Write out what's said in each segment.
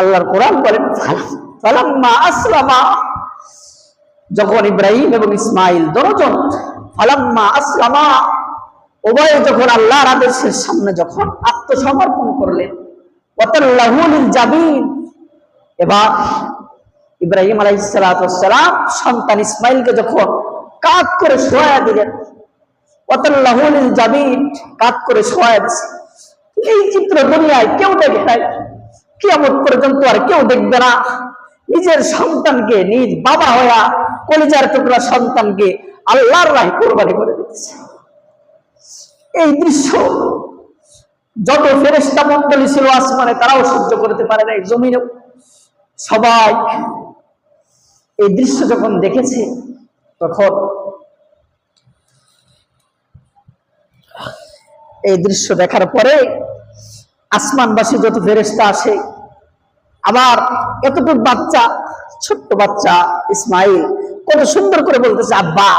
আল্লাহর কোরআন বলেন ফালাম্মা আসলামা। যখন ইব্রাহিম এবং ইসমাইল দরজন, ফালাম্মা আসলামা, উভয়ে যখন আল্লাহর আদেশের সামনে যখন আত্মসমর্পণ করলেন জাবিন। এবার ইব্রাহিম আলাইসালাম সন্তান ইসমাইলকে যখন কাত করে শোয়া দিলেন ওয়াতাল্লাহুল জাবিন, কাত করে শোয়া দিছে। এই চিত্র দুনিয়ায় কেউ দেখে নাই। কেমন পর্যন্ত আর কেউ দেখবে না। নিজের সন্তানকে, নিজ বাবা হইয়া কলিজার টুকরা সন্তানকে আল্লাহর রায় কোরবানি করে দিতেছে। এই দৃশ্য যত ফেরেস্তা মন্ডলী ছিল আসমানে, তারাও সহ্য করতে পারে না জমিনেও। সবাই এই দৃশ্য যখন দেখেছে, তখন এই দৃশ্য দেখার পরে আসমানবাসী যত ফেরেস্তা আসে, আবার এতটুকু বাচ্চা, ছোট্ট বাচ্চা ইসমাইল, কত সুন্দর করে বলতেছে, আব্বা,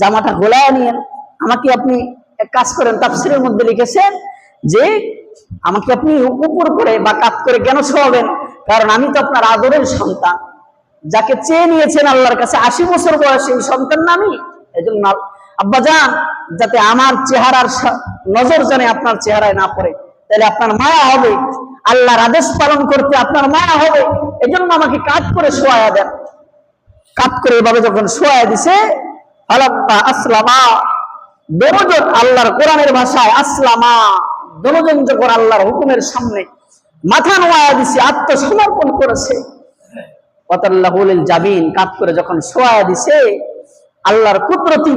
জামাটা গোলায় নিয়েন। আমাকে আপনি এক কাজ করেন, তাফসিরের মধ্যে লিখেছেন যে, আমাকে আপনি উপর করে বা কাত করে কেন শোয়াবেন? কারণ আমি তো আপনার আদরের সন্তান। যাকে চেয়ে নিয়েছেন আল্লাহর কাছে আশি বছর বয়সে এই সন্তান না আমি? এই জন্য আব্বা, যান, যাতে আমার চেহারার নজর জানে আপনার চেহারায় না পড়ে। তাহলে আপনার মায়া হবে। আল্লাহর আদেশ পালন করতে আপনার মায়া হবে। এজন্য আমাকে কাজ করে শোয়া দেন। কাত করে এভাবে যখন শোয়া দিছে, আলাম্মা আসলামা দনোজন আল্লাহর কোরআনের ভাষায় আসলামা দনোজন যখন আল্লাহর হুকুমের সামনে মাথা নোয়া দিছে, আত্মসমর্পণ করেছে। ওয়াতাল্লাহুল জাবিন, কাত করে যখন শোয়া দিছে, আল্লাহর কুদরতি,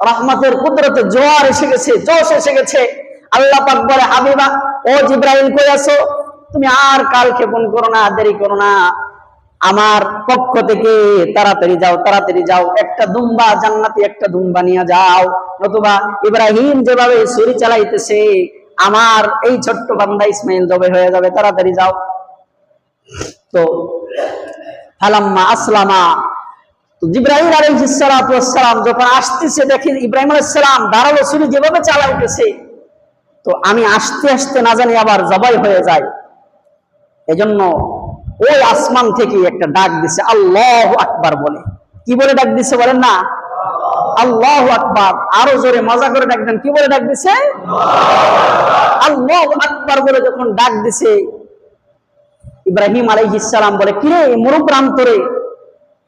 রহমতের কুদরতে জোয়ার এসে গেছে, জোশ এসে গেছে। আল্লাহ পাক বলে, হাবিবা, ও জিব্রাইল, কই আছো? তুমি আর কাল ক্ষেপণ করো না, দেরি করো না। আমার পক্ষ থেকে তাড়াতাড়ি যাও তাড়াতাড়ি যাও। একটা দুম্বা জান্নাতি একটা দুম্বা নিয়ে যাও। নতুবা ইব্রাহিম যেভাবে ছুরি চালাইতেছে, আমার এই ছোট্ট বান্দা ইসমাইল জবে হয়ে যাবে। তাড়াতাড়ি যাও। তো, ফালাম্মা আসলামা। তো জিব্রাহিম সালাম যখন আসতেছে দেখি ইব্রাহিম আলাইহিস সালাম দাঁড়াল ছুরি যেভাবে চালাইতেছে তো আমি আসতে আসতে না জানি আবার জবাই হয়ে যায়। এজন্য ওই আসমান থেকে একটা ডাক দিছে, আল্লাহ আকবার বলে। কি বলে ডাক দিছে বলেন না? আল্লাহ আকবার আরও জোরে মজা করে ডাক দেন। কি বলে ডাক দিছে? আল্লাহ আকবার বলে যখন ডাক দিছে, ইব্রাহিম আলাইহিস সালাম বলে কিরে মরুপ্রান্তরে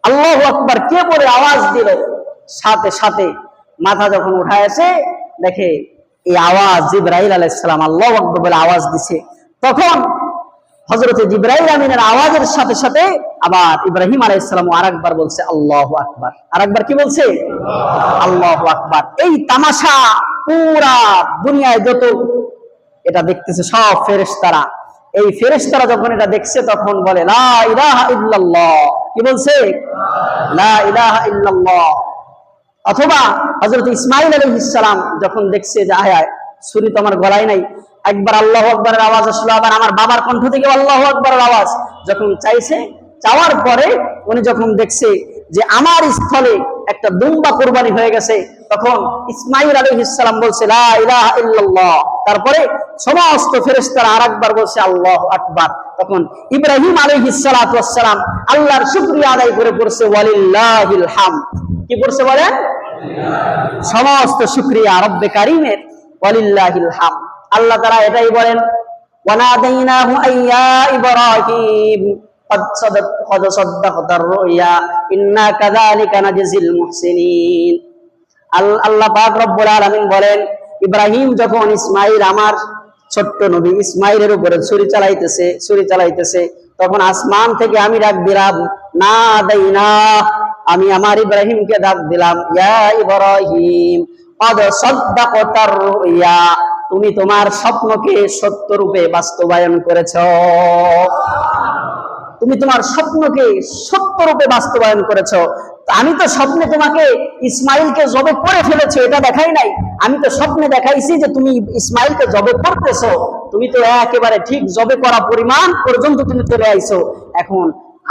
আল্লাহ আকবার কে বলে আওয়াজ দিল? সাথে সাথে মাথা যখন উঠায় আসে, দেখে এই আওয়াজ জিব্রাহিল আলাইসালাম আল্লাহ আকবর আওয়াজ দিছে। তখন হজরত জিব্রাহিল আমিনের আওয়াজের সাথে সাথে আবার ইব্রাহিম আলাইসালাম আর একবার বলছে, আল্লাহ আকবার। আর একবার কি বলছে? আল্লাহ আকবার। এই তামাশা পুরা দুনিয়ায় যত এটা দেখতেছে, সব ফেরেশতারা। এই ফেরেশতারা যখন এটা দেখছে, তখন বলে, লা ইলাহা কি বলছে? লা ইলাহা অথবা হযরত ইসমাইল আলাইহিস সালাম যখন দেখছে যে, আয় ছুরি তো আমার গলায় নাই। একবার আল্লাহু আকবারের আওয়াজ আসলো, আবার আমার বাবার কণ্ঠ থেকে আল্লাহু আকবারের আওয়াজ। যখন চাইছে, চাওয়ার পরে উনি যখন দেখছে যে, আমার স্থলে একটা দুম্বা কোরবানি হয়ে গেছে, তখন ইসমাইল আলাইহিস সালাম বলছে তারপরে সমস্ত ফেরেশতারা আরেকবার বলছে, আল্লাহ আকবার। তখন ইব্রাহিম ওয়াস সালাম আল্লাহর শুকরিয়া আদায় করে পড়ছে, ওয়ালিল্লাহিল হামদ। কি পড়ছে বলেন সমস্ত শুকরিয়া রব্বে কারিমের ওয়ালিল্লাহিল হাম আল্লাহ তারা এটাই বলেন ওয়ানাদাইনাহু আইয়া ইব্রাহিম قد صدق قد صدقت الرؤيا إنا كذلك نجزي المحسنين আল- আল্লাহ পাক রব্বুল আলামিন বলেন ইব্রাহিম যখন ইসমাইল আমার ছোট্ট নবী ইসমাইলের উপরে ছুরি চালাইতেছে ছুরি চালাইতেছে তখন আসমান থেকে আমি ডাক দিলাম না দেই না আমি আমার ইব্রাহিমকে ডাক দিলাম, ইয়া ইব্রাহিম তুমি তোমার স্বপ্নকে সত্য রূপে বাস্তবায়ন করেছ। তুমি তোমার স্বপ্নকে সত্য রূপে বাস্তবায়ন করেছ। আমি তো স্বপ্নে তোমাকে ইসমাইলকে জবে করে ফেলেছ, এটা দেখাই নাই। আমি তো স্বপ্নে দেখাইছি যে তুমি ইসমাইলকে জবে করতেছ। তুমি তো একেবারে ঠিক জবে করা পরিমাণ পর্যন্ত তুমি চলে আইছো। এখন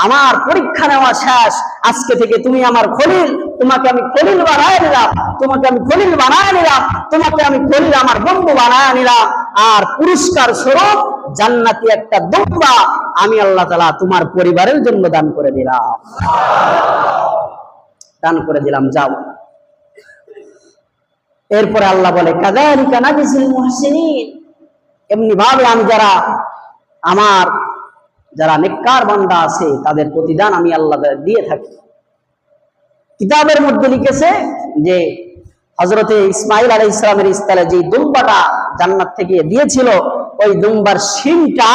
আমার পরীক্ষা নেওয়া শেষ। আজকে থেকে তুমি আমার খলিল, তোমাকে আমি খলিল বানায় নিলাম, তোমাকে আমি খলিল বানায় নিলাম, তোমাকে আমি খলিল আমার বন্ধু বানায় নিলাম। আর পুরস্কার স্বরূপ জান্নাতি একটা দুম্বা আমি আল্লাহ তালা তোমার পরিবারের জন্য দান করে দিলাম। দান করে দিলাম, যাও। এরপরে আল্লাহ বলে কাদালিকা নাজিসিল মুহসিনিন। এমনি ভাবে আমি যারা আমার যারা নেককার বান্দা আছে, তাদের প্রতিদান আমি আল্লাহ দিয়ে থাকি। কিতাবের মধ্যে লিখেছে যে হজরতে ইসমাইল আলাই ইসলামের ইস্তালে যে দুম্বাটা জান্নাত থেকে দিয়েছিল, ওই দুম্বার শিনটা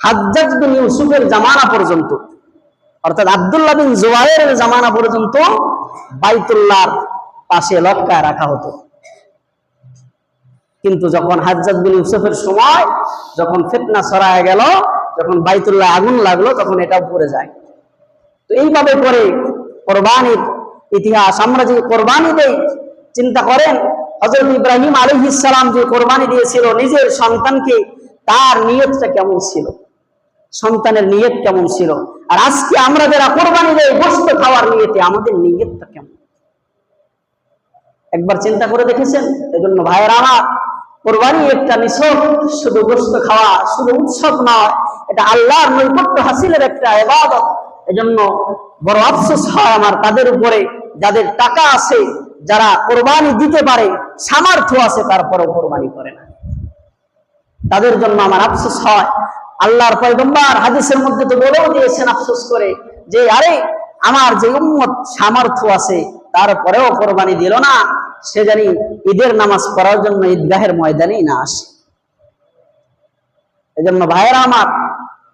হাজ্জাজ ইউসুফের জামানা পর্যন্ত, অর্থাৎ আব্দুল্লাহ বিন জোয়াইয়ের জামানা পর্যন্ত বাইতুল্লাহর পাশে লটকায় রাখা হতো। কিন্তু যখন হাজ্জাজ বিন ইউসুফের সময়, যখন ফিতনা ছড়ায় গেল যখন বাইতুল্লাহ আগুন লাগল, তখন এটাও পড়ে যায়। তো এইভাবে করে কোরবানির ইতিহাস, আমরা যে কোরবানি দেই চিন্তা করেন হজরত ইব্রাহিম আলহিসাম যে কোরবানি দিয়েছিল, নিজের সন্তানকে তার নিয়তটা কেমন ছিল? সন্তানের নিয়ত কেমন ছিল? আর আজকে আমরা যারা কোরবানি দেয় গোস্ত খাওয়ার নিয়তে আমাদের নিয়তটা কেমন? একবার চিন্তা করে দেখেছেন? এজন্য ভাইয়ের আমার, কোরবানি একটা নিছক, শুধু গোস্ত খাওয়া, শুধু উৎসব নয় এটা আল্লাহর নৈকট্য হাসিলের একটা এবাদত এজন্য বড় আফসোস হয় আমার তাদের উপরে, যাদের টাকা আছে, যারা কোরবানি দিতে পারে, সামর্থ্য আছে, তারপরেও কোরবানি করে না। তাদের জন্য আমার আফসোস হয়। আল্লাহর পয়গম্বর হাদিসের মধ্যে তো বলেও দিয়েছেন আফসোস করে যে, আরে, আমার যে উম্মত সামর্থ্য আছে, তারপরেও কোরবানি দিল না। সে জানি ঈদের নামাজ পড়ার জন্য ঈদগাহের ময়দানেই না আসে। এজন্য ভাইয়েরা আমার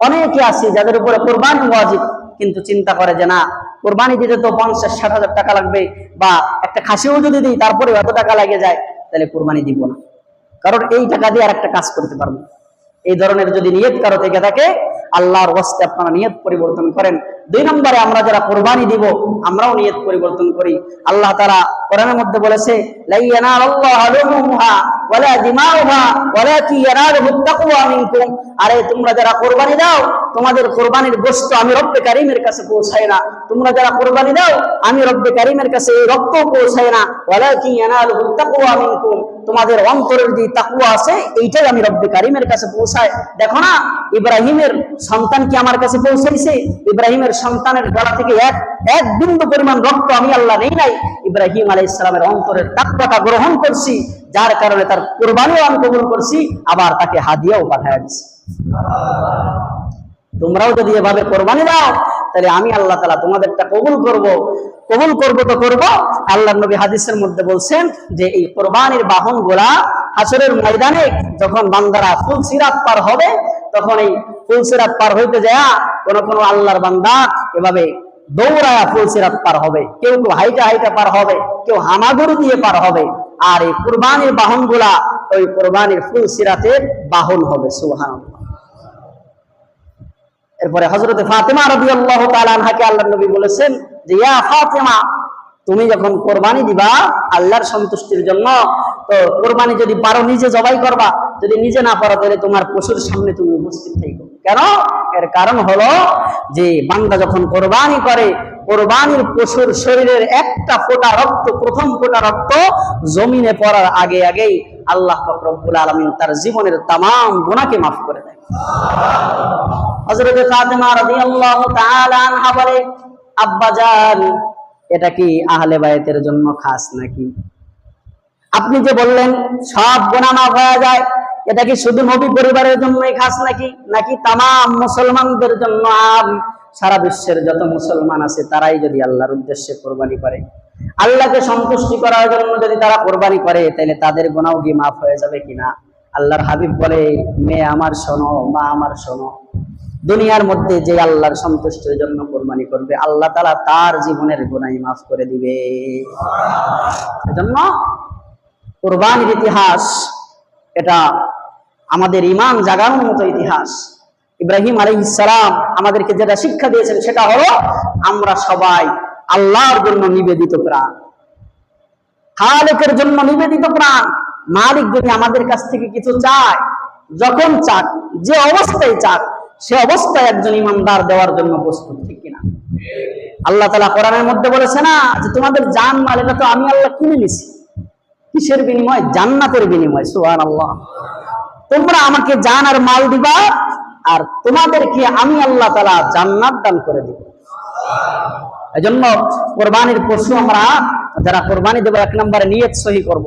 অনেকে আছে যাদের উপরে কোরবানি ওয়াজিব, কিন্তু চিন্তা করে যে না, কোরবানি দিতে তো পঞ্চাশ, ষাট হাজার টাকা লাগবে, বা একটা খাসিও যদি দিই তারপরে এত টাকা লাগে যায়, তাহলে কোরবানি দিব না। কারণ এই টাকা দিয়ে আর একটা কাজ করতে পারব। এই ধরনের যদি নিয়ত কারও থেকে থাকে, আল্লাহর ওয়াস্তে আপনারা নিয়ত পরিবর্তন করেন। দুই নম্বরে আমরা যারা কোরবানি দিব, আমরাও নিয়ত পরিবর্তন করি। আল্লাহ তারা কোরআনের মধ্যে বলেছে ওয়ালা দিমাউহা তাকওয়া মিনকুম। আরে, তোমরা যারা কোরবানি দাও, তোমাদের কোরবানির গোশত আমি রব্বে কারীমের কাছে পৌঁছায় না। তোমরা যারা কোরবানি দাও, আমি রব্বে কারীমের কাছে এই রক্ত পৌঁছায় না। তাকওয়া মিনকুম। তোমাদের অন্তরের যে তাকুয়া আছে, এইটাই আমি রব্বে কারিমের কাছে পৌঁছায়। দেখো না, ইব্রাহিমের সন্তান কি আমার কাছে পৌঁছাইছে? ইব্রাহিমের সন্তানের গলা থেকে এক এক বিন্দু পরিমাণ রক্ত আমি আল্লাহ নেই নাই। ইব্রাহিম আলাই ইসলামের অন্তরের তাকুয়াটা গ্রহণ করছি, যার কারণে তার কোরবানিও আমি কবুল করছি, আবার তাকে হাদিয়াও পাঠায় দিছি। তোমরাও যদি এভাবে কোরবানি দাও, তাহলে আমি আল্লাহ তালা তোমাদেরটা কবুল করব। কবুল করব তো করব। আল্লাহ নবী হাদিসের মধ্যে বলছেন যে, এই কোরবানির বাহন গোলা হাসরের ময়দানে যখন বান্দারা ফুল সিরাত পার হবে, তখন এই ফুল সিরাত পার হইতে যায় কোন কোন আল্লাহর বান্দা এভাবে দৌড়ায়া ফুল সিরাত পার হবে। কেউ কেউ হাইটা হাইটা পার হবে, কেউ হামাগুড়ি দিয়ে পার হবে। আর এই কোরবানির বাহনগুলা ওই কোরবানির ফুল সিরাতের বাহন হবে সুহান এরপরে হজরতে ফাতেমা রবি আল্লাহ তালানহাকে আল্লাহ নবী বলেছেন যে, ইয়া ফাতেমা, তুমি যখন কোরবানি দিবা আল্লাহর সন্তুষ্টির জন্য, তো কোরবানি যদি পারো, নিজে জবাই করবা। যদি নিজে না পারো, তাহলে তোমার পশুর সামনে তুমি উপস্থিত থাকো কেন? এর কারণ হলো যে বান্দা যখন কোরবানি করে, কোরবানির পশুর শরীরের একটা ফোঁটা রক্ত, প্রথম ফোঁটা রক্ত জমিনে পড়ার আগে আগেই আল্লাহ রব্বুল আলমিন তার জীবনের তাম গুণাকে মাফ করে দেয়। হযরত ফাতেমা রাদিয়াল্লাহু তাআলা আনহা বলে, আব্বা এটা কি আহলে বায়াতের জন্য খাস নাকি? আপনি যে বললেন, সব গুনাহ মাফ হয়ে যায়। এটা কি শুধু নবী পরিবারের জন্যই খাস নাকি? নাকি তাম মুসলমানদের জন্য আম? সারা বিশ্বের যত মুসলমান আছে তারাই যদি আল্লাহর উদ্দেশ্যে কোরবানি করে। আল্লাহকে সন্তুষ্টি করার জন্য যদি তারা কোরবানি করে তাহলে তাদের গোনাও কি মাফ হয়ে যাবে কিনা? আল্লাহর হাবিব বলে মেয়ে আমার শোনো, মা আমার শোনো। দুনিয়ার মধ্যে যে আল্লাহর সন্তুষ্টির জন্য কোরবানি করবে, আল্লাহ তালা তার জীবনের গোনাই মাফ করে দিবে। এজন্য কোরবানির ইতিহাস এটা আমাদের ইমান জাগানোর মতো ইতিহাস। ইব্রাহিম আলী ইসালাম আমাদেরকে যেটা শিক্ষা দিয়েছেন সেটা হলো, আমরা সবাই আল্লাহর জন্য নিবেদিত প্রাণ। খালেকের জন্য নিবেদিত প্রাণ। মালিক যদি আমাদের কাছ থেকে কিছু চায়, যখন চাক, যে অবস্থায় চাক, সে অবস্থায় একজন ইমানদার দেওয়ার জন্য প্রস্তুত, ঠিক কিনা আল্লাহ তালা কোরআনের মধ্যে বলেছে না, যে তোমাদের জান মাল, এটা তো আমি আল্লাহ কিনে নিছি। কিসের বিনিময়? জান্নাতের বিনিময় সুহান আল্লাহ তোমরা আমাকে জান আর মাল দিবা আর তোমাদেরকে আমি আল্লাহ তালা জান্নাত দান করে দিব জন্য কোরবানির পশু আমরা যারা কোরবানি দেবো, এক নম্বরে নিয়ে সহি করব।